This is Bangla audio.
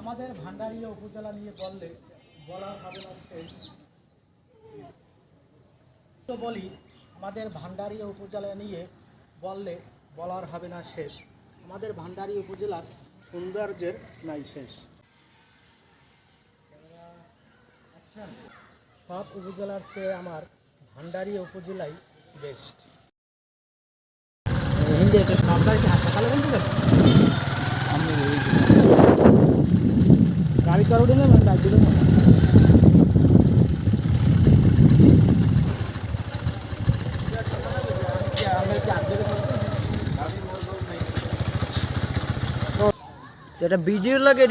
আমাদের ভান্ডারিয়া উপজেলা নিয়ে বললে বলার হবে না তো বলি আমাদের ভান্ডারিয়া উপজেলা নিয়ে বললে বলার হবে না শেষ। আমাদের ভান্ডারিয়া উপজেলার সৌন্দর্যের নাই শেষ। সব উপজেলার চেয়ে আমার ভান্ডারিয়া উপজেলাই বেস্ট। পারি? গাড়ি চালু দিলে দিলে બીજી લગે